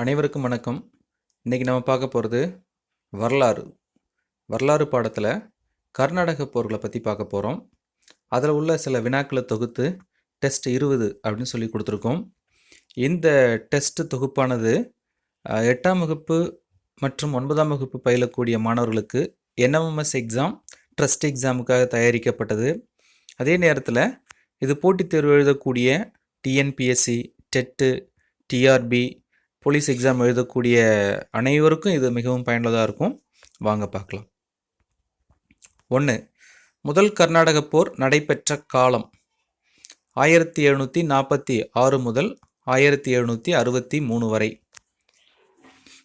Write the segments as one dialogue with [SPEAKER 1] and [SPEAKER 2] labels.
[SPEAKER 1] அனைவருக்கும் வணக்கம். இன்றைக்கி நம்ம பார்க்க போகிறது வரலாறு. வரலாறு பாடத்தில் கர்நாடக போர்களை பற்றி பார்க்க போகிறோம் அதில் உள்ள சில வினாக்களை தொகுத்து டெஸ்ட் இருபது அப்படின்னு சொல்லி கொடுத்துருக்கோம். இந்த டெஸ்ட் தொகுப்பானது எட்டாம் வகுப்பு மற்றும் ஒன்பதாம் வகுப்பு பயிலக்கூடிய மாணவர்களுக்கு என்எம்எஸ் எக்ஸாம் ட்ரஸ்ட் எக்ஸாமுக்காக தயாரிக்கப்பட்டது. அதே நேரத்தில் இது போட்டித் தேர்வு எழுதக்கூடிய TNPSC TET TRB police exam எழுதக்கூடிய அனைவருக்கும் இது மிகவும் பயனுள்ளதாக இருக்கும். வாங்க பார்க்கலாம். ஒன்று முதல் கர்நாடக போர் நடைபெற்ற காலம். ஆயிரத்தி எழுநூற்றி நாற்பத்தி ஆறு முதல் ஆயிரத்தி எழுநூற்றி அறுபத்தி மூணு வரை.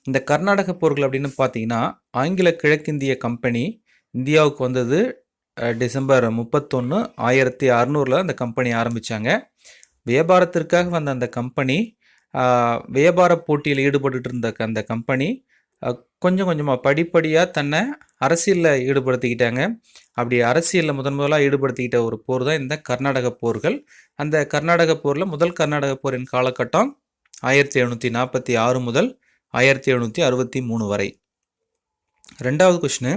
[SPEAKER 1] இந்த கர்நாடக போர்கள் அப்படின்னு பார்த்தீங்கன்னா ஆங்கில கிழக்கிந்திய கம்பெனி இந்தியாவுக்கு வந்தது டிசம்பர் முப்பத்தொன்று ஆயிரத்தி அறநூறில் அந்த கம்பெனி ஆரம்பித்தாங்க வியாபாரத்திற்காக வந்த அந்த கம்பெனி வியாபார போட்டியில் ஈடுபட்டு இருந்த க- அந்த கம்பெனி கொஞ்சம் கொஞ்சமாக படிப்படியாக தன்னை அரசியலில் ஈடுபடுத்திக்கிட்டாங்க. அப்படி அரசியலில் முதன் முதலாக ஈடுபடுத்திக்கிட்ட ஒரு போர் தான் இந்த கர்நாடக போர்கள். அந்த கர்நாடக போரில் முதல் கர்நாடக போரின் காலகட்டம் ஆயிரத்தி எழுநூற்றி நாற்பத்தி ஆறு முதல் ஆயிரத்தி எழுநூற்றி அறுபத்தி மூணு வரை. ரெண்டாவது கொஷினு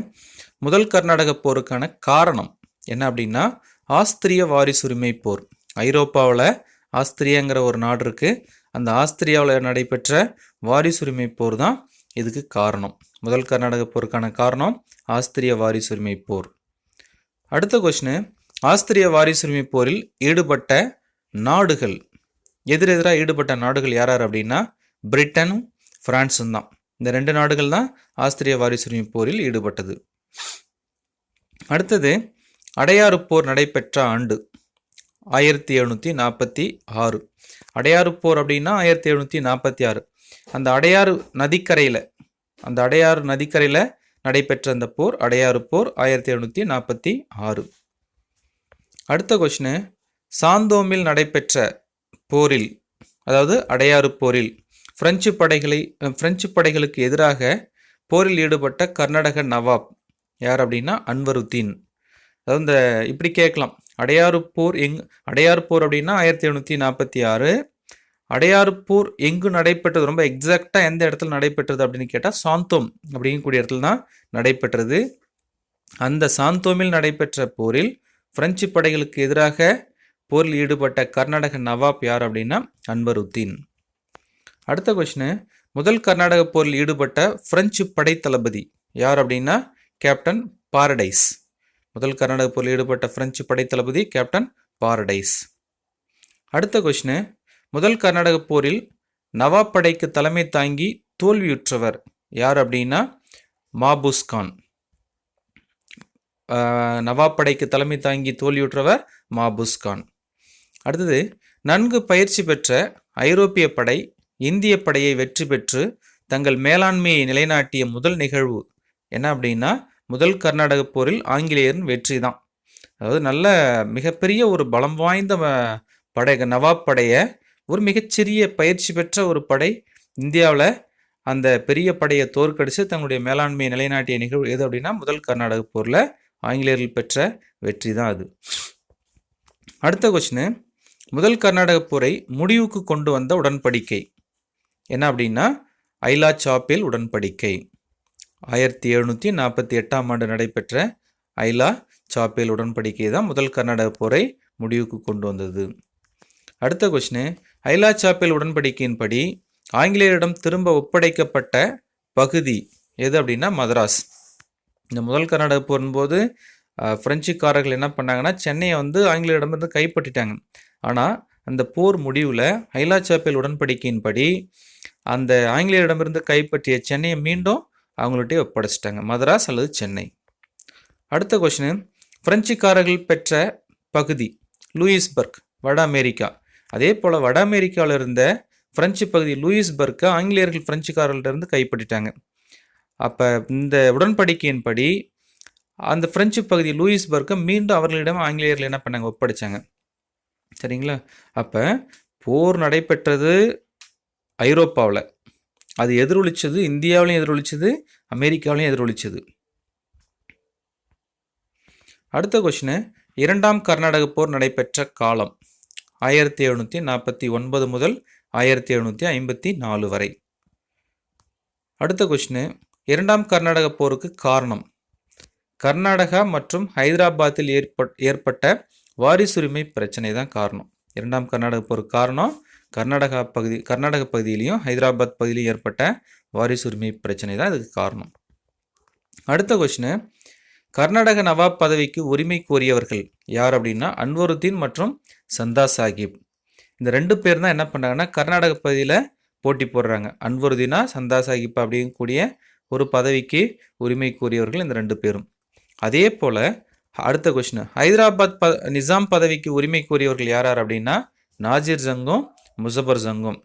[SPEAKER 1] முதல் கர்நாடக போருக்கான காரணம் என்ன அப்படின்னா ஆஸ்திரிய வாரிசுரிமை போர். ஐரோப்பாவில் ஆஸ்திரியாங்கிற ஒரு நாடு இருக்குது அந்த ஆஸ்திரியாவில் நடைபெற்ற வாரிசுரிமை போர் தான் இதுக்கு காரணம். முதல் கர்நாடக போருக்கான காரணம் ஆஸ்திரிய வாரிசுரிமை போர். அடுத்த கொஷினு ஆஸ்திரிய வாரிசுரிமை போரில் ஈடுபட்ட நாடுகள். எதிரெதிராக ஈடுபட்ட நாடுகள் யார் யார் அப்படின்னா பிரிட்டனும் பிரான்ஸும் தான். இந்த ரெண்டு நாடுகள் தான் ஆஸ்திரிய வாரிசுரிமை போரில் ஈடுபட்டது. அடுத்தது அடையாறு போர் நடைபெற்ற ஆண்டு. ஆயிரத்தி எழுநூற்றி நாற்பத்தி ஆறு. அடையாறு போர் அப்படின்னா ஆயிரத்தி எழுநூற்றி நாற்பத்தி ஆறு. அந்த அடையாறு நதிக்கரையில் அந்த அடையாறு நதிக்கரையில் நடைபெற்ற அந்த போர் அடையாறு போர் ஆயிரத்தி எழுநூற்றி நாற்பத்தி ஆறு. அடுத்த கொஷினு சாந்தோமில் நடைபெற்ற போரில் அதாவது அடையாறு போரில் பிரெஞ்சு படைகளை பிரெஞ்சு படைகளுக்கு எதிராக போரில் ஈடுபட்ட கர்நாடக நவாப் யார் அப்படின்னா அன்வருத்தீன். அதாவது இந்த இப்படி கேட்கலாம். அடையாறு போர் எங் அடையாறு போர் அப்படின்னா ஆயிரத்தி எழுநூற்றி நாற்பத்தி ஆறு. அடையாறு போர் எங்கு நடைபெற்றது? ரொம்ப எக்ஸாக்டாக எந்த இடத்துல நடைபெற்றது அப்படின்னு கேட்டால் சாந்தோம் அப்படிங்கக்கூடிய இடத்துல தான் நடைபெற்றது. அந்த சாந்தோமில் நடைபெற்ற போரில் பிரெஞ்சு படைகளுக்கு எதிராக போரில் ஈடுபட்ட கர்நாடக நவாப் யார் அப்படின்னா அன்பருத்தீன். அடுத்த கொஷினு முதல் கர்நாடக போரில் ஈடுபட்ட பிரெஞ்சு படை தளபதி யார் அப்படின்னா கேப்டன் பாரடைஸ். முதல் கர்நாடக போரில் ஈடுபட்ட பிரெஞ்சு படை தளபதி கேப்டன் பாரடைஸ். அடுத்த கொஷினு முதல் கர்நாடக போரில் நவாப் படைக்கு தலைமை தாங்கி தோல்வியுற்றவர் யார் அப்படின்னா மாபுஸ்கான் நவாப் படைக்கு தலைமை தாங்கி தோல்வியுற்றவர் மாபுஸ்கான் அடுத்தது நன்கு பயிற்சி பெற்ற ஐரோப்பிய படை இந்திய படையை வெற்றி பெற்று தங்கள் மேலாண்மையை நிலைநாட்டிய முதல் நிகழ்வு என்ன அப்படின்னா முதல் கர்நாடக போரில் ஆங்கிலேயரின் வெற்றி தான் அதாவது நல்ல மிகப்பெரிய ஒரு பலம் வாய்ந்த படை நவாப் படையை ஒரு மிகச்சிறிய பயிற்சி பெற்ற ஒரு படை. இந்தியாவில் அந்த பெரிய படையை தோற்கடித்து தங்களுடைய மேலாண்மையை நிலைநாட்டிய நிகழ்வு எது அப்படின்னா முதல் கர்நாடக போரில் ஆங்கிலேயர்கள் பெற்ற வெற்றி தான் அது. அடுத்த கொஸ்டின் முதல் கர்நாடக போரை முடிவுக்கு கொண்டு வந்த உடன்படிக்கை. என்ன அப்படின்னா ஐலா சாப்பேல் உடன்படிக்கை. ஆயிரத்தி எழுநூற்றி நாற்பத்தி எட்டாம் ஆண்டு நடைபெற்ற ஐலா சாப்பேல் உடன்படிக்கை தான் முதல் கர்நாடக போரை முடிவுக்கு கொண்டு வந்தது. அடுத்த கொஸ்டின் ஐலா சாப்பேல் உடன்படிக்கையின்படி ஆங்கிலேயரிடம் திரும்ப ஒப்படைக்கப்பட்ட பகுதி எது அப்படின்னா மதராஸ். இந்த முதல் கர்நாடக போரும்போது அஹ், பிரெஞ்சுக்காரர்கள் என்ன பண்ணாங்கன்னா சென்னையை வந்து ஆங்கிலேயரிடமிருந்து கைப்பற்றிட்டாங்க. ஆனால் அந்த போர் முடிவில் ஐலா சாப்பேல் உடன்படிக்கையின்படி அந்த ஆங்கிலேயரிடமிருந்து கைப்பற்றிய சென்னையை மீண்டும் அவங்கள்ட்டே ஒப்படைச்சிட்டாங்க. மதராஸ் அல்லது சென்னை. அடுத்த கொஷினு பிரெஞ்சுக்காரர்கள் பெற்ற பகுதி லூயிஸ்பர்க் வட அமெரிக்கா. அதே போல் வட அமெரிக்காவில் இருந்த பிரெஞ்சு பகுதி லூயிஸ்பர்க்கை ஆங்கிலேயர்கள் பிரெஞ்சுக்காரர்களிருந்து கைப்பற்றிட்டாங்க. அப்போ இந்த உடன்படிக்கையின்படி அந்த பிரெஞ்சு பகுதி லூயிஸ்பர்க்கை மீண்டும் அவர்களிடம் ஆங்கிலேயர்கள் என்ன பண்ணாங்க? ஒப்படைச்சாங்க. சரிங்களா? அப்போ போர் நடைபெற்றது ஐரோப்பாவில். அது எதிரொலிச்சது இந்தியாவிலையும் எதிரொலிச்சது அமெரிக்காவிலையும் எதிரொலிச்சது. அடுத்த கொஷினு இரண்டாம் கர்நாடக போர் நடைபெற்ற காலம் ஆயிரத்தி எழுநூற்றி நாற்பத்தி ஒன்பது முதல் ஆயிரத்தி எழுநூற்றி ஐம்பத்தி நாலு வரை. அடுத்த கொஷினு இரண்டாம் கர்நாடக போருக்கு காரணம் கர்நாடகா மற்றும் ஹைதராபாத்தில் ஏற்பட் ஏற்பட்ட வாரிசுரிமை பிரச்சனை தான் காரணம். இரண்டாம் கர்நாடக போருக்கு காரணம் கர்நாடகா பகுதி கர்நாடக பகுதியிலையும் ஹைதராபாத் பகுதியிலையும் ஏற்பட்ட வாரிசு உரிமை பிரச்சனை தான் இதுக்கு காரணம். அடுத்த கொஷினு கர்நாடக நவாப் பதவிக்கு உரிமை கோரியவர்கள் யார் அப்படின்னா அன்வருத்தீன் மற்றும் சந்தா சாஹிப் இந்த ரெண்டு பேர் தான் என்ன பண்ணுறாங்கன்னா கர்நாடக பகுதியில் போட்டி போடுறாங்க. அன்வருதீனா சந்தா சாஹிப் அப்படிங்கக்கூடிய ஒரு பதவிக்கு உரிமை கோரியவர்கள் இந்த ரெண்டு பேரும். அதே போல் அடுத்த கொஷின் ஹைதராபாத் ப நிசாம் பதவிக்கு உரிமை கோரியவர்கள் யார் யார் அப்படின்னா நாஜிர் ஜங்கும் முசபர் சங்கம்.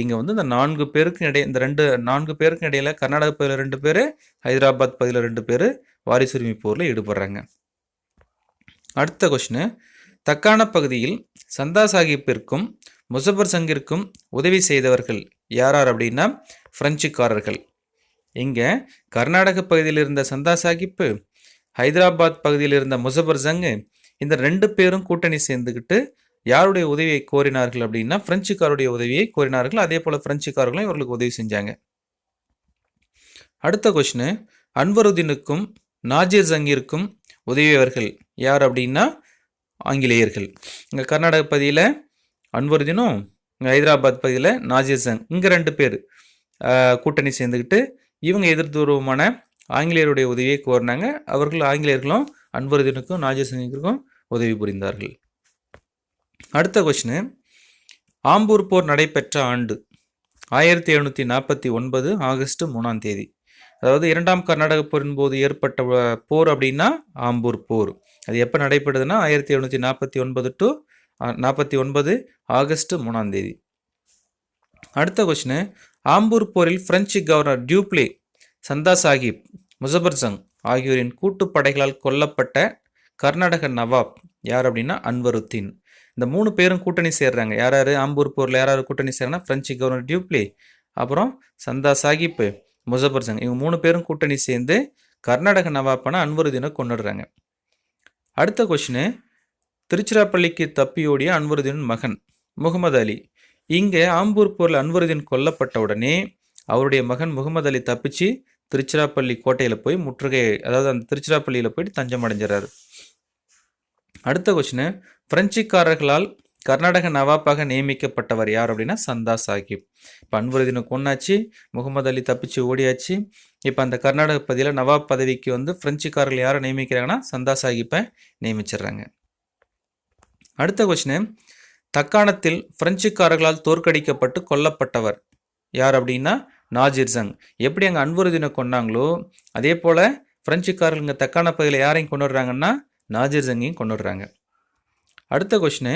[SPEAKER 1] இங்கே வந்து இந்த நான்கு பேருக்கு இடையே இந்த ரெண்டு நான்கு பேருக்கு இடையில கர்நாடக பகுதியில் ரெண்டு பேர் ஹைதராபாத் பகுதியில் ரெண்டு பேர் வாரிசுரிமை போரில் ஈடுபடுறாங்க. அடுத்த கொஷினு தக்கான பகுதியில் சந்தா சாஹிப்பிற்கும் முசபர் சங்கிற்கும் உதவி செய்தவர்கள் யாரார் அப்படின்னா பிரெஞ்சுக்காரர்கள். இங்கே கர்நாடக பகுதியில் இருந்த சந்தா சாஹிப்பு ஹைதராபாத் பகுதியில் இருந்த முசபர் ஜங்கு இந்த ரெண்டு பேரும் கூட்டணி சேர்ந்துக்கிட்டு யாருடைய உதவியை கோரினார்கள் அப்படின்னா பிரெஞ்சுக்காருடைய உதவியை கோரினார்கள். அதே போல் பிரெஞ்சுக்காரர்களும் இவர்களுக்கு உதவி செஞ்சாங்க. அடுத்த கொஷினு அன்வருதீனுக்கும் நாஜிர் ஜங்கிற்கும் உதவியவர்கள் யார் அப்படின்னா ஆங்கிலேயர்கள். இங்கே கர்நாடக பகுதியில் அன்வருதீனும் இங்கே ஹைதராபாத் பகுதியில் நாஜிர் ஜங் இங்கே ரெண்டு பேர் கூட்டணி சேர்ந்துக்கிட்டு இவங்க எதிர்தூர்வமான ஆங்கிலேயருடைய உதவியை கோரினாங்க. அவர்கள் ஆங்கிலேயர்களும் அன்வருதீனுக்கும் நாஜிர் ஜங்கிற்கும் உதவி புரிந்தார்கள். அடுத்த கொஷினு ஆம்பூர் போர் நடைபெற்ற ஆண்டு ஆயிரத்தி எழுநூற்றி நாற்பத்தி ஒன்பது ஆகஸ்ட் மூணாம் தேதி. அதாவது இரண்டாம் கர்நாடக போரின் போது ஏற்பட்ட போர் அப்படின்னா ஆம்பூர் போர். அது எப்போ நடைபெறுதுன்னா ஆயிரத்தி எழுநூற்றி நாற்பத்தி ஒன்பது டு நாற்பத்தி ஒன்பது ஆகஸ்ட் மூணாம் தேதி. அடுத்த கொஷினு ஆம்பூர் போரில் பிரெஞ்சு கவர்னர் டியூப்ளே சந்தா சாஹிப் முசபர் ஜங் ஆகியோரின் கூட்டுப்படைகளால் கொல்லப்பட்ட கர்நாடக நவாப் யார் அப்படின்னா அன்வருத்தீன். இந்த மூணு பேரும் கூட்டணி சேர்றாங்க. யார் யார் ஆம்பூர் போரில் யார் யார் கூட்டணி சேர்றாங்கன்னா ஃப்ரெஞ்சு கவர்னர் டியூப்ளி அப்புறம் சந்தா சாஹிப் முசபர் சங். இவங்க மூணு பேரும் கூட்டணி சேர்ந்து கர்நாடக நவாப்பான அன்வருதீனை கொண்டுடுறாங்க. அடுத்த கொஷினு திருச்சிராப்பள்ளிக்கு தப்பியோடிய அன்வருதீன் மகன் முகமது அலி. இங்கே ஆம்பூர் போரில் அன்வருதீன் கொல்லப்பட்ட உடனே அவருடைய மகன் முகமது அலி தப்பிச்சு திருச்சிராப்பள்ளி கோட்டையில் போய் முற்றுகை அதாவது அந்த திருச்சிராப்பள்ளியில் போயிட்டு தஞ்சம் அடைஞ்சிடறாரு அடுத்த கொஷினு பிரெஞ்சுக்காரர்களால் கர்நாடக நவாப்பாக நியமிக்கப்பட்டவர் யார் அப்படின்னா சந்தா சாஹிப். இப்போ அன்வருதீனை கொன்னாச்சு முகமது அலி தப்பிச்சு ஓடியாச்சு. இப்போ அந்த கர்நாடக பகுதியில் நவாப் பதவிக்கு வந்து பிரெஞ்சுக்காரர்கள் யாரை நியமிக்கிறாங்கன்னா சந்தா சாஹிப்பை நியமிச்சிடுறாங்க. அடுத்த கொஷினு தக்காணத்தில் பிரெஞ்சுக்காரர்களால் தோற்கடிக்கப்பட்டு கொல்லப்பட்டவர் யார் அப்படின்னா நாஜிர் ஜங். எப்படி அங்கே அன்வருதீனை கொண்டாங்களோ அதே போல் பிரெஞ்சுக்காரர்கள் இங்கே தக்கான பகுதியில் யாரையும் கொண்டு வர்றாங்கன்னா நாஜிர் ஜங்கையும் கொண்டுடுறாங்க. அடுத்த கொஷினு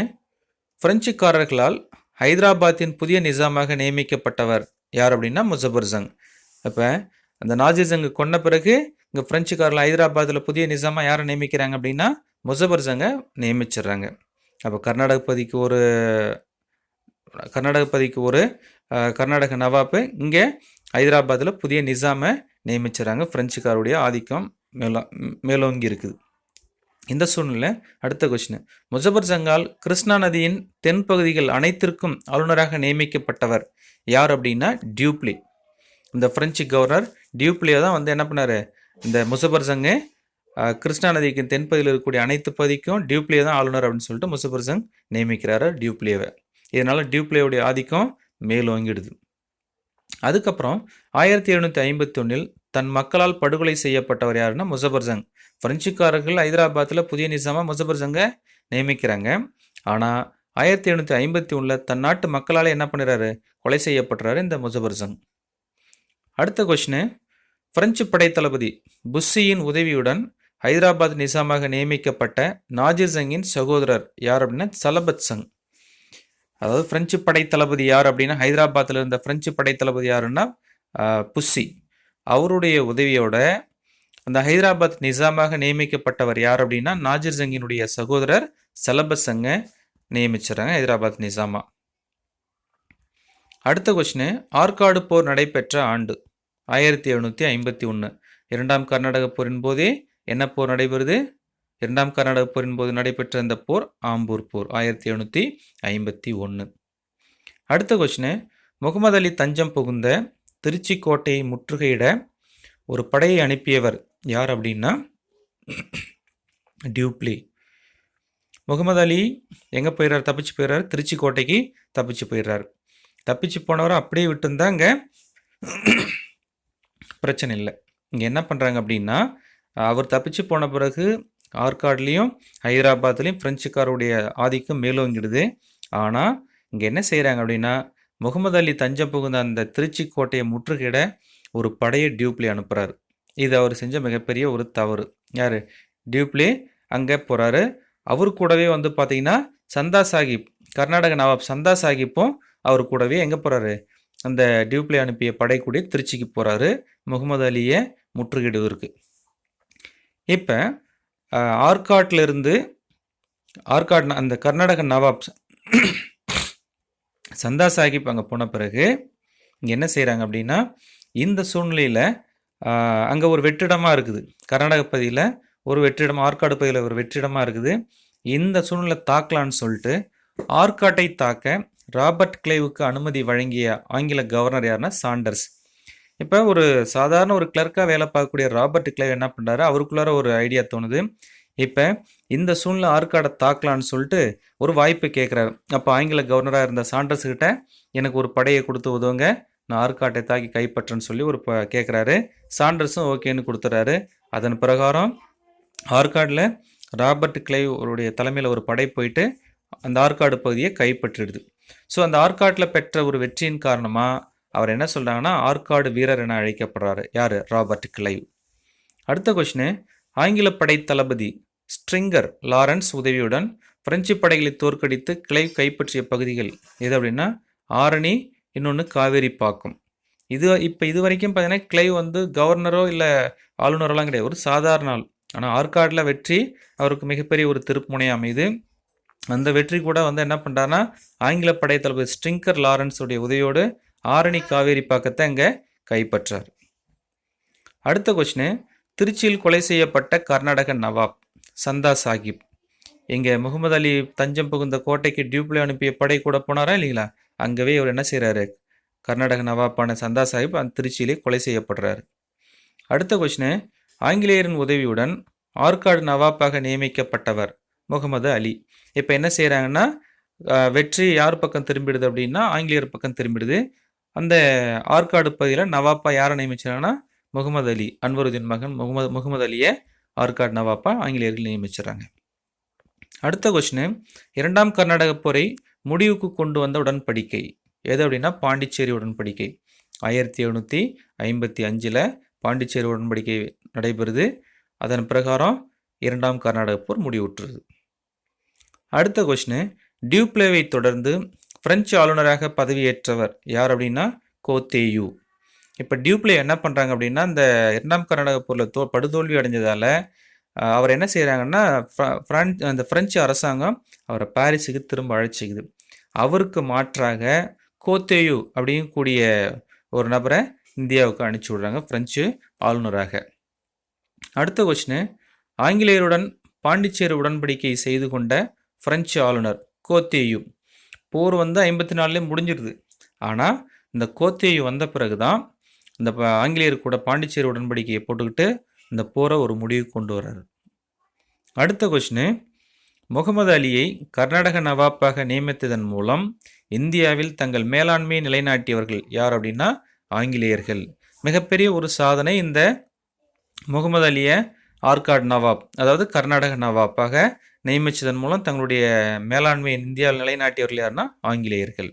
[SPEAKER 1] பிரெஞ்சுக்காரர்களால் ஹைதராபாத்தின் புதிய நிசாமாக நியமிக்கப்பட்டவர் யார் அப்படின்னா முசபர் ஜங். இப்போ அந்த நாஜிர் ஜங்கு கொன்ன பிறகு இங்கே பிரெஞ்சுக்காரர்கள் ஹைதராபாத்தில் புதிய நிசாமாக யாரை நியமிக்கிறாங்க அப்படின்னா முசபர் ஜங்கை நியமிச்சிடுறாங்க. அப்போ கர்நாடக பகுதிக்கு ஒரு கர்நாடக பகுதிக்கு ஒரு கர்நாடக நவாப்பு இங்கே ஹைதராபாத்தில் புதிய நிசாமை நியமிச்சிடறாங்க. பிரெஞ்சுக்காருடைய ஆதிக்கம் மேலோ மேலோங்கி இருக்குது. இந்த சூழ்நிலை அடுத்த கொஸ்டின் முசபர் ஜங்கால் கிருஷ்ணா நதியின் தென்பகுதிகள் அனைத்திற்கும் ஆளுநராக நியமிக்கப்பட்டவர் யார் அப்படின்னா டியூப்ளி. இந்த பிரெஞ்சு கவர்னர் டியூப்ளியை தான் வந்து என்ன பண்ணார்? இந்த முசபர் ஜங்கு கிருஷ்ணா நதிக்கு தென்பகுதியில் இருக்கக்கூடிய அனைத்து பகுதிக்கும் டியூப்ளியை தான் ஆளுநர் அப்படின்னு சொல்லிட்டு முசபர் ஜங் நியமிக்கிறாரு டியூப்ளியவை. இதனால் டியூப்ளியோடைய ஆதிக்கம் மேலோங்கிடுது. அதுக்கப்புறம் ஆயிரத்தி எழுநூற்றி ஐம்பத்தி ஒன்றில் தன் மக்களால் படுகொலை செய்யப்பட்டவர் யாருன்னா முசபர் ஜங். பிரெஞ்சுக்காரர்கள் ஹைதராபாத்தில் புதிய நிசாமாக முசபர் சங்கை நியமிக்கிறாங்க. ஆனால் ஆயிரத்தி எழுநூற்றி ஐம்பத்தி ஒன்றில் தன் நாட்டு மக்களால் என்ன பண்ணுறாரு? கொலை செய்யப்படுறாரு இந்த முசபர் சங். அடுத்த கொஷினு பிரெஞ்சு படைத்தளபதி புஸ்ஸியின் உதவியுடன் ஹைதராபாத் நிசாமாக நியமிக்கப்பட்ட நாஜிர் சங்கின் சகோதரர் யார் அப்படின்னா சலபத் சங். அதாவது பிரெஞ்சு படைத்தளபதி யார் அப்படின்னா ஹைதராபாத்தில் இருந்த பிரெஞ்சு படைத்தளபதி யாருன்னா புஸ்ஸி அவருடைய உதவியோட அந்த ஹைதராபாத் நிசாமாக நியமிக்கப்பட்டவர் யார் அப்படின்னா நாஜிர் ஜங்கினுடைய சகோதரர் சலபத் சங்கை நியமிச்சிடறாங்க ஹைதராபாத் நிசாமா. அடுத்த கொஸ்டின் ஆற்காடு போர் நடைபெற்ற ஆண்டு ஆயிரத்தி எழுநூற்றி ஐம்பத்தி ஒன்று. இரண்டாம் கர்நாடக போரின் போதே என்ன போர் நடைபெறுது? இரண்டாம் கர்நாடக போரின் போது நடைபெற்ற இந்த போர் ஆம்பூர் போர் ஆயிரத்தி எழுநூற்றி ஐம்பத்தி ஒன்று. அடுத்த கொஸ்டின் முகமது அலி தஞ்சம் புகுந்த திருச்சி கோட்டையை முற்றுகையிட ஒரு படையை அனுப்பியவர் யார் அப்படின்னா டியூப்ளி முகமது அலி எங்கே போயிடுறார் தப்பிச்சு போயிடுறாரு திருச்சி கோட்டைக்கு தப்பிச்சு போயிடுறாரு தப்பிச்சு போனவரை அப்படியே விட்டுருந்தா இங்கே பிரச்சனை இல்லை. இங்கே என்ன பண்ணுறாங்க அப்படின்னா அவர் தப்பிச்சு போன பிறகு ஆற்காட்லேயும் ஹைதராபாத்லேயும் பிரெஞ்சுக்காருடைய ஆதிக்கம் மேலோங்கிடுது. ஆனால் இங்கே என்ன செய்கிறாங்க அப்படின்னா முகமது அலி தஞ்சம் புகுந்த அந்த திருச்சி கோட்டையை முற்றுகையிட ஒரு படையை டியூப்ளி அனுப்புகிறாரு இது அவர் செஞ்ச மிகப்பெரிய ஒரு தவறு. யார்? டியூப்ளே அங்கே போகிறாரு அவர் கூடவே வந்து பார்த்தீங்கன்னா சந்தா சாஹிப் கர்நாடக நவாப் சந்தா சாஹிப்பும் அவர் கூடவே எங்கே போகிறாரு அந்த டியூப்ளே அனுப்பிய படைக்குடி திருச்சிக்கு போகிறாரு முகமது அலியை முற்றுகிடுவதற்கு இப்போ ஆற்காட்டில் இருந்து அந்த கர்நாடக நவாப் சந்தா சாஹிப் அங்கே போன பிறகு இங்கே என்ன செய்கிறாங்க அப்படின்னா இந்த சூழ்நிலையில் அங்கே ஒரு வெற்றிடமாக இருக்குது. கர்நாடக பகுதியில் ஒரு வெற்றிடம் ஆற்காடு பகுதியில் ஒரு வெற்றிடமாக இருக்குது. இந்த சூழ்நிலை தாக்கலான்னு சொல்லிட்டு ஆற்காட்டை தாக்க ராபர்ட் கிளைவுக்கு அனுமதி வழங்கிய ஆங்கில கவர்னர் யாருன்னா சாண்டர்ஸ். இப்போ ஒரு சாதாரண ஒரு கிளர்க்காக வேலை பார்க்கக்கூடிய ராபர்ட் கிளைவ் என்ன பண்ணுறாரு அவருக்குள்ளார ஒரு ஐடியா தோணுது. இப்போ இந்த சூழ்நிலை ஆற்காடை தாக்கலான்னு சொல்லிட்டு ஒரு வாய்ப்பு கேட்குறாரு அப்போ ஆங்கில கவர்னராக இருந்த சாண்டர்ஸ் கிட்ட எனக்கு ஒரு படையை கொடுத்து உதவுங்க. நான் ஆற்காட்டை தாக்கி கைப்பற்றேன்னு சொல்லி ஒரு ப கேட்குறாரு சாண்டர்ஸும் ஓகேன்னு கொடுத்துறாரு. அதன் பிரகாரம் ஆற்காடில் ராபர்ட் கிளைவ் அவருடைய தலைமையில் ஒரு படை போயிட்டு அந்த ஆற்காடு பகுதியை கைப்பற்றிடுது. ஸோ அந்த ஆற்காட்டில் பெற்ற ஒரு வெற்றியின் காரணமாக அவர் என்ன சொல்கிறாங்கன்னா ஆற்காடு வீரர் என அழைக்கப்படுறாரு. யார்? Robert Clive. அடுத்த கொஷினு ஆங்கில படை தளபதி ஸ்ட்ரிங்கர் லாரன்ஸ் உதவியுடன் பிரெஞ்சு படைகளை தோற்கடித்து கிளைவ் கைப்பற்றிய பகுதிகள் எது அப்படின்னா ஆரணி இன்னொன்று காவேரி பாக்கம் இது இப்போ இது வரைக்கும் பார்த்தீங்கன்னா கிளைவ் வந்து கவர்னரோ இல்லை ஆளுநரோலாம் கிடையாது. ஒரு சாதாரண ஆள். ஆனால் ஆற்காடில் வெற்றி அவருக்கு மிகப்பெரிய ஒரு திருப்புமுனை அமையுது. அந்த வெற்றி கூட வந்து என்ன பண்ணுறாருன்னா ஆங்கில படை தளபதி ஸ்ட்ரிங்கர் லாரன்ஸுடைய உதவியோடு ஆரணி காவேரி பாக்கத்தை அங்கே கைப்பற்றார். அடுத்த கொஸ்டின் திருச்சியில் கொலை செய்யப்பட்ட கர்நாடக நவாப் சந்தா சாஹிப் இங்கே முகமது அலி தஞ்சம் புகுந்த கோட்டைக்கு டியூப்ளி அனுப்பிய படை கூட போனாரா இல்லைங்களா? அங்கவே இவர் என்ன செய்கிறாரு கர்நாடக நவாப்பான சந்தா சாஹிப் அந்த திருச்சியிலே கொலை செய்யப்படுறார். அடுத்த கொஷினு ஆங்கிலேயரின் உதவியுடன் ஆற்காடு நவாப்பாக நியமிக்கப்பட்டவர் முகமது அலி. இப்போ என்ன செய்கிறாங்கன்னா வெற்றி யார் பக்கம் திரும்பிடுது அப்படின்னா ஆங்கிலேயர் பக்கம் திரும்பிடுது. அந்த ஆற்காடு பகுதியில் நவாப்பா யாரை நியமிச்சாங்கன்னா முகமது அலி அன்வருதீன் மகன் முகமது முகமது அலியை ஆற்காடு நவாப்பா ஆங்கிலேயர்கள் நியமிச்சிடறாங்க. அடுத்த கொஸ்டின் இரண்டாம் கர்நாடக போரை முடிவுக்கு கொண்டு வந்த உடன்படிக்கை. எது அப்படின்னா பாண்டிச்சேரி உடன்படிக்கை. ஆயிரத்தி எழுநூற்றி ஐம்பத்தி அஞ்சில் பாண்டிச்சேரி உடன்படிக்கை நடைபெறுது. அதன் பிரகாரம் இரண்டாம் கர்நாடக போர் முடிவுற்றுது. அடுத்த கொஷினு டியூப்ளேவை தொடர்ந்து பிரெஞ்சு ஆளுநராக பதவியேற்றவர் யார் அப்படின்னா கோத்தேயு இப்போ டியூப்ளே என்ன பண்ணுறாங்க அப்படின்னா இந்த இரண்டாம் கர்நாடக போரில் தோ படுதோல்வி அடைஞ்சதால் அவர் என்ன செய்கிறாங்கன்னா ஃப்ரான்ஸ் அந்த பிரெஞ்சு அரசாங்கம் அவரை பாரிஸுக்கு திரும்ப அழைச்சிக்குது. அவருக்கு மாற்றாக கோத்தேயு அப்படின்னு கூடிய ஒரு நபரை இந்தியாவுக்கு அனுப்பிச்சி விடுறாங்க பிரெஞ்சு ஆளுநராக. அடுத்த கொஸ்டின் ஆங்கிலேயருடன் பாண்டிச்சேரி உடன்படிக்கை செய்து கொண்ட பிரெஞ்சு ஆளுநர் கோத்தேயு. போர் வந்து ஐம்பத்தி நாலுலேயே முடிஞ்சிருது. ஆனால் இந்த கோத்தேயு வந்த பிறகு தான் இந்த ஆங்கிலேயர் கூட பாண்டிச்சேரி உடன்படிக்கையை போட்டுக்கிட்டு இந்த போரை ஒரு முடிவுக்கு கொண்டு வர்றாரு. அடுத்த கொஷினு முகமது அலியை கர்நாடக நவாப்பாக நியமித்ததன் மூலம் இந்தியாவில் தங்கள் மேலாண்மையை நிலைநாட்டியவர்கள் யார் அப்படின்னா ஆங்கிலேயர்கள். மிகப்பெரிய ஒரு சாதனை இந்த முகமது அலியை ஆர்காட் நவாப் அதாவது கர்நாடக நவாப்பாக நியமித்ததன் மூலம் தங்களுடைய மேலாண்மையை இந்தியாவில் நிலைநாட்டியவர்கள் யாருன்னா ஆங்கிலேயர்கள்.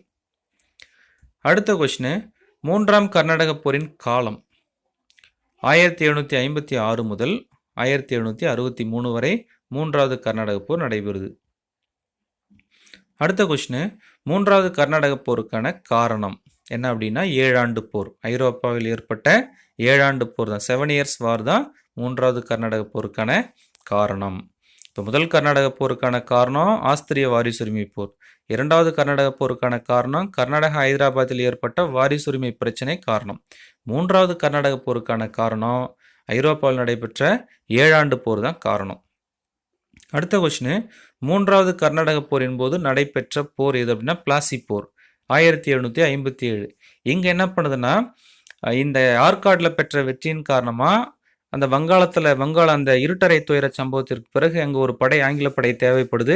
[SPEAKER 1] அடுத்த கொஷினு மூன்றாம் கர்நாடக போரின் காலம். ஆயிரத்தி எழுநூற்றி ஐம்பத்தி ஆறு முதல் ஆயிரத்தி எழுநூற்றி அறுபத்தி மூணு வரை மூன்றாவது கர்நாடக போர் நடைபெறுது. அடுத்த கொஷினு மூன்றாவது கர்நாடக போருக்கான காரணம் என்ன அப்படின்னா ஏழாண்டு போர். ஐரோப்பாவில் ஏற்பட்ட ஏழாண்டு போர் தான். செவன் இயர்ஸ் வார் தான் மூன்றாவது கர்நாடக போருக்கான காரணம். இப்போ முதல் கர்நாடக போருக்கான காரணம் ஆஸ்திரிய வாரிசுரிமை போர். இரண்டாவது கர்நாடக போருக்கான காரணம் கர்நாடக ஹைதராபாத்தில் ஏற்பட்ட வாரிசுரிமை பிரச்சனை காரணம். மூன்றாவது கர்நாடக போருக்கான காரணம் ஐரோப்பாவில் நடைபெற்ற ஏழாண்டு போர் தான் காரணம். அடுத்த கொஸ்டின் மூன்றாவது கர்நாடக போரின் போது நடைபெற்ற போர் எது அப்படின்னா பிளாசி போர் ஆயிரத்தி எழுநூற்றி ஐம்பத்தி ஏழு. இங்கே என்ன பண்ணுதுன்னா இந்த ஆற்காட்டில் பெற்ற வெற்றியின் காரணமாக அந்த வங்காளத்தில் வங்காள அந்த இருட்டரை துயர சம்பவத்திற்கு பிறகு அங்கே ஒரு படை ஆங்கில படை தேவைப்படுது.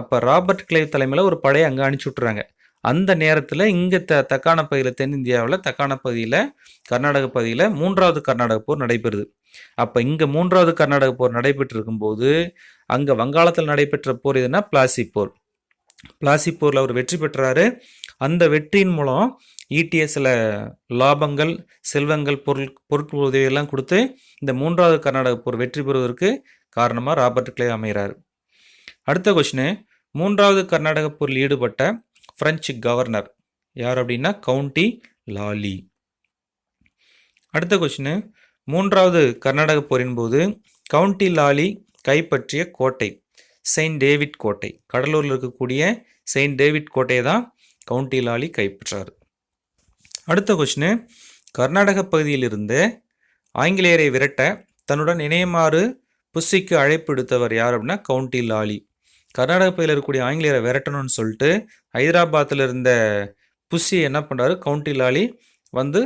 [SPEAKER 1] அப்போ ராபர்ட் கிளைவ் தலைமையில் ஒரு படையை அங்கே அனுப்பிச்சி விட்றாங்க அந்த நேரத்தில் இங்கே த தக்கான பகுதியில் தென்னிந்தியாவில் தக்கான பகுதியில் கர்நாடக பகுதியில் மூன்றாவது கர்நாடக போர் நடைபெறுது. அப்போ இங்கே மூன்றாவது கர்நாடக போர் நடைபெற்று இருக்கும்போது அங்கே வங்காளத்தில் நடைபெற்ற போர் எதுனா பிளாசி போர். பிளாசி போரில் அவர் வெற்றி பெற்றாரு. அந்த வெற்றியின் மூலம் ஈட்டிய சில லாபங்கள் செல்வங்கள் பொருள் பொருட்கள் உதவியெல்லாம் கொடுத்து இந்த மூன்றாவது கர்நாடக போர் வெற்றி பெறுவதற்கு காரணமாக ராபர்ட் கிளே அமைகிறார். அடுத்த கொஷினு மூன்றாவது கர்நாடக போரில் ஈடுபட்ட ஃப்ரெஞ்சு கவர்னர். யார் அப்படின்னா கவுண்டி லாலி. அடுத்த கொஷினு மூன்றாவது கர்நாடக போரின் போது கவுண்டி லாலி கைப்பற்றிய கோட்டை செயின்ட் டேவிட் கோட்டை. கடலூரில் இருக்கக்கூடிய செயின்ட் டேவிட் கோட்டையை தான் கவுண்டி லாலி கைப்பற்றார். அடுத்த கொஷினு கர்நாடக பகுதியிலிருந்து ஆங்கிலேயரை விரட்ட தன்னுடன் இணையுமாறு புஸ்ஸிக்கு அழைப்பு விடுத்தவர் யார் அப்படின்னா கவுண்டி லாலி. கர்நாடக பகுதியில் இருக்கக்கூடிய ஆங்கிலேயரை விரட்டணும்னு சொல்லிட்டு ஹைதராபாத்தில் இருந்த புஸ்ஸி என்ன பண்ணுறாரு கவுண்டி லாலி வந்து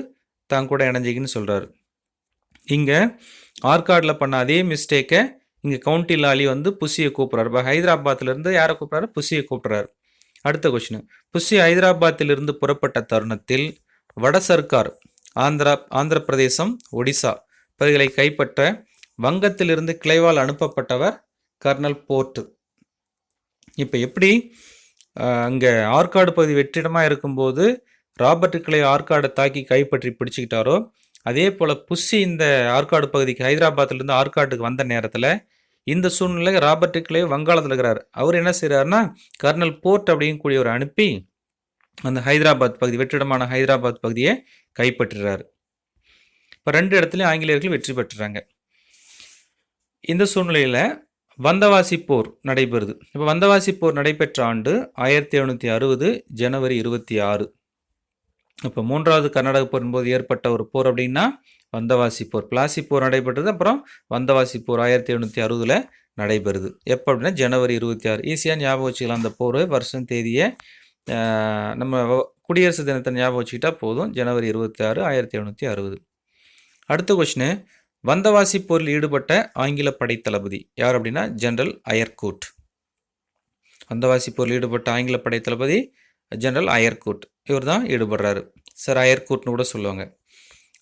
[SPEAKER 1] தான் கூட இணைஞ்சிக்கின்னு சொல்கிறாரு இங்கே ஆற்காடில் பண்ண அதே மிஸ்டேக்கை இங்கே கவுண்டி லாலி வந்து புஷியை கூப்பிட்றாரு. இப்போ ஹைதராபாத்திலேருந்து யாரை கூப்பிட்றாரு? புஷியை கூப்பிட்றாரு. அடுத்த கொஷின் புஷி ஹைதராபாத்திலிருந்து புறப்பட்ட தருணத்தில் வட சர்க்கார் ஆந்திரா ஆந்திர பிரதேசம் ஒடிசா பகுதிகளை கைப்பற்ற வங்கத்திலிருந்து கிளைவால் அனுப்பப்பட்டவர் கர்னல் போர்ட் இப்போ எப்படி அங்கே ஆற்காடு பகுதி வெற்றிடமாக இருக்கும்போது ராபர்ட் கிளை ஆற்காடை தாக்கி கைப்பற்றி பிடிச்சிக்கிட்டாரோ அதே போல் புஷி இந்த ஆற்காடு பகுதிக்கு ஹைதராபாத்லேருந்து ஆற்காட்டுக்கு வந்த நேரத்தில் இந்த சூழ்நிலை ராபர்ட் கிளே வங்காளத்தில் இருக்கிறார். அவர் என்ன செய்கிறாருன்னா கர்னல் போர்ட் அப்படிங்கக்கூடியவர் அனுப்பி அந்த ஹைதராபாத் பகுதி வெற்றிடமான ஹைதராபாத் பகுதியை கைப்பற்றுறாரு. இப்போ ரெண்டு இடத்துலையும் ஆங்கிலேயர்கள் வெற்றி பெற்றுறாங்க. இந்த சூழ்நிலையில் வந்தவாசி போர் நடைபெறுது. இப்போ வந்தவாசி போர் நடைபெற்ற ஆண்டு ஆயிரத்தி எழுநூற்றி அறுபது ஜனவரி இருபத்தி ஆறு. இப்போ மூன்றாவது கர்நாடக போரின் போது ஏற்பட்ட ஒரு போர் அப்படின்னா வந்தவாசி போர். பிளாசி போர் நடைபெற்றது அப்புறம் வந்தவாசி போர் ஆயிரத்தி எழுநூற்றி அறுபதில் நடைபெறுது. எப்போ அப்படின்னா ஜனவரி இருபத்தி ஆறு. ஈஸியாக ஞாபகம் வச்சுக்கலாம். அந்த போர் வருஷம் தேதியை நம்ம குடியரசு தினத்தை ஞாபகம் வச்சுக்கிட்டா போதும். ஜனவரி இருபத்தி ஆறு ஆயிரத்தி எழுநூற்றி அறுபது. அடுத்த கொஷினு வந்தவாசி போரில் ஈடுபட்ட ஆங்கில படைத்தளபதி யார் அப்படின்னா? General Eyre Coote. வந்தவாசி போரில் ஈடுபட்ட ஆங்கில படைத்தளபதி ஜென்ரல் ஜெனரல் அயர்கூட். இவர் தான் ஈடுபடுறாரு. சார் அயர்கூட்னு கூட சொல்லுவாங்க.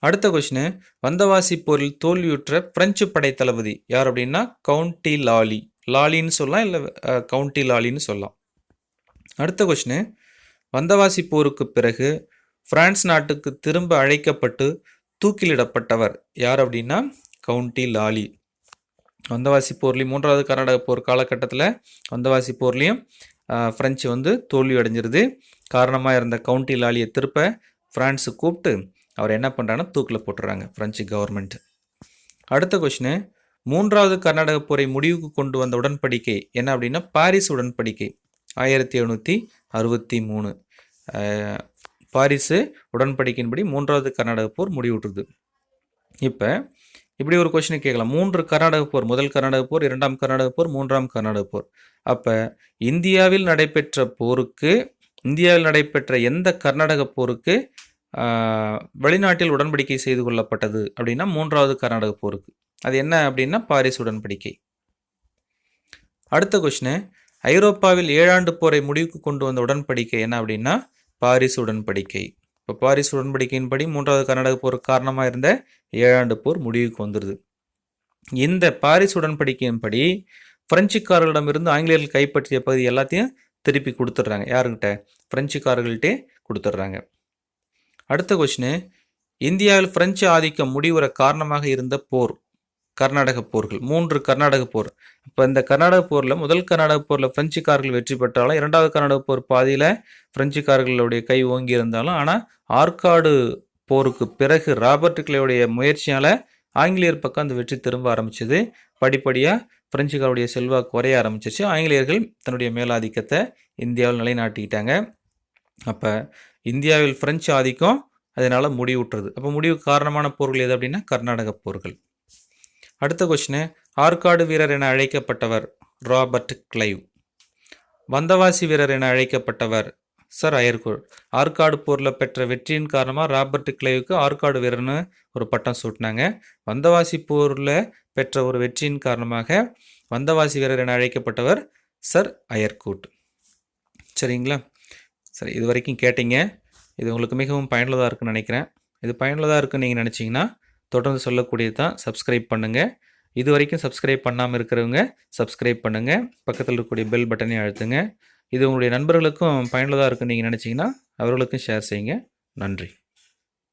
[SPEAKER 1] அடுத்த கொஷினு வந்தவாசி போரில் தோல்வியுற்ற பிரெஞ்சு படைத்தளபதி யார் அப்படின்னா? கவுண்டி லாலி. லாலின்னு சொல்லலாம் இல்லை கவுண்டி லாலின்னு சொல்லலாம். அடுத்த கொஷினு வந்தவாசி போருக்கு பிறகு பிரான்ஸ் நாட்டுக்கு திரும்ப அழைக்கப்பட்டு தூக்கிலிடப்பட்டவர் யார் அப்படின்னா? கவுண்டி லாலி. வந்தவாசி போர்லேயும் மூன்றாவது கர்நாடக போர் காலகட்டத்தில் வந்தவாசி போர்லேயும் ஃப்ரெஞ்சு வந்து தோல்வி அடைஞ்சிருது. காரணமாக இருந்த கவுண்டி லாலியை திருப்ப ஃப்ரான்ஸு கூப்பிட்டு அவர் என்ன பண்ணுறாங்கன்னா தூக்கில் போட்டுறாங்க ஃப்ரெஞ்சு கவர்மெண்ட் அடுத்த கொஷினு மூன்றாவது கர்நாடக போரை முடிவுக்கு கொண்டு வந்த உடன்படிக்கை என்ன அப்படின்னா? பாரிஸ் உடன்படிக்கை. ஆயிரத்தி எழுநூற்றி அறுபத்தி மூணு. பாரிஸு உடன்படிக்கையின்படி மூன்றாவது கர்நாடக போர் முடிவுற்றுது. இப்போ இப்படி ஒரு கொஷினை கேட்கலாம். மூன்று கர்நாடக போர். முதல் கர்நாடக போர் இரண்டாம் கர்நாடக போர் மூன்றாம் கர்நாடக போர். அப்போ இந்தியாவில் நடைபெற்ற போருக்கு இந்தியாவில் நடைபெற்ற எந்த கர்நாடக போருக்கு வெளிநாட்டில் உடன்படிக்கை செய்து கொள்ளப்பட்டது அப்படின்னா மூன்றாவது கர்நாடக போருக்கு. அது என்ன அப்படின்னா பாரிஸ் உடன்படிக்கை. அடுத்த கொஷினு ஐரோப்பாவில் ஏழாண்டு போரை முடிவுக்கு கொண்டு வந்த உடன்படிக்கை என்ன அப்படின்னா பாரிஸ் உடன்படிக்கை. இப்போ பாரிஸ் உடன்படிக்கையின்படி மூன்றாவது கர்நாடக போருக்கு காரணமாக இருந்த ஏழாண்டு போர் முடிவுக்கு வந்துடுது இந்த பாரிஸ் உடன்படிக்கையின்படி பிரெஞ்சுக்காரர்களிடமிருந்து ஆங்கிலேயர்கள் கைப்பற்றிய பகுதி எல்லாத்தையும் திருப்பி கொடுத்துட்றாங்க. யாருக்கிட்ட? பிரெஞ்சுக்காரர்கள்ட்டே கொடுத்துட்றாங்க. அடுத்த கொஷினு இந்தியாவில் பிரெஞ்சு ஆதிக்கம் முடிவுற காரணமாக இருந்த போர். கர்நாடக போர்கள். மூன்று கர்நாடக போர். இப்போ இந்த கர்நாடக போரில் முதல் கர்நாடக போரில் பிரெஞ்சுக்காரர்கள் வெற்றி பெற்றாலும் இரண்டாவது கர்நாடக போர் பாதியில் பிரெஞ்சுக்காரர்களுடைய கை ஓங்கி இருந்தாலும் ஆனால் ஆற்காடு போருக்கு பிறகு ராபர்ட் கிளையுடைய முயற்சியால் ஆங்கிலேயர் பக்கம் அந்த வெற்றி திரும்ப ஆரம்பிச்சது. படிப்படியாக பிரெஞ்சுக்காருடைய செல்வாக்கு குறைய ஆரம்பிச்சிச்சு. ஆங்கிலேயர்கள் தன்னுடைய மேலாதிக்கத்தை இந்தியாவில் நிலைநாட்டிக்கிட்டாங்க. அப்போ இந்தியாவில் பிரெஞ்சு ஆதிக்கம் அதனால் முடிவுற்றது. அப்போ முடிவுக்கு காரணமான போர்கள் எது அப்படின்னா கர்நாடக போர்கள். அடுத்த கொஷினு ஆற்காடு வீரர் என அழைக்கப்பட்டவர் ராபர்ட் கிளைவ். வந்தவாசி வீரர் என அழைக்கப்பட்டவர் சார் அயர்கூட் ஆற்காடு போரில் பெற்ற வெற்றியின் காரணமாக ராபர்ட் கிளைவுக்கு ஆற்காடு வீரர்னு ஒரு பட்டம் சூட்டினாங்க. வந்தவாசி போரில் பெற்ற ஒரு வெற்றியின் காரணமாக வந்தவாசி வீரர் என அழைக்கப்பட்டவர் சர் அயர்கூட் சரிங்களா? சரி இது வரைக்கும் கேட்டீங்க. இது உங்களுக்கு மிகவும் பயனுள்ளதாக இருக்குன்னு நினைக்கிறேன். இது பயனுள்ளதாக இருக்குன்னு நீங்கள் நினச்சிங்கன்னா தொடர்ந்து சொல்லக்கூடியது தான் சப்ஸ்கிரைப் பண்ணுங்கள் இது வரைக்கும் சப்ஸ்கிரைப் பண்ணாமல் இருக்கிறவங்க சப்ஸ்கிரைப் பண்ணுங்கள் பக்கத்தில் இருக்கக்கூடிய பெல் பட்டனையும் அழுத்துங்க. இது உங்களுடைய நண்பர்களுக்கும் பயனுள்ளதாக இருக்குன்னு நீங்கள் நினச்சிங்கன்னா அவர்களுக்கும் ஷேர் செய்யுங்க. நன்றி.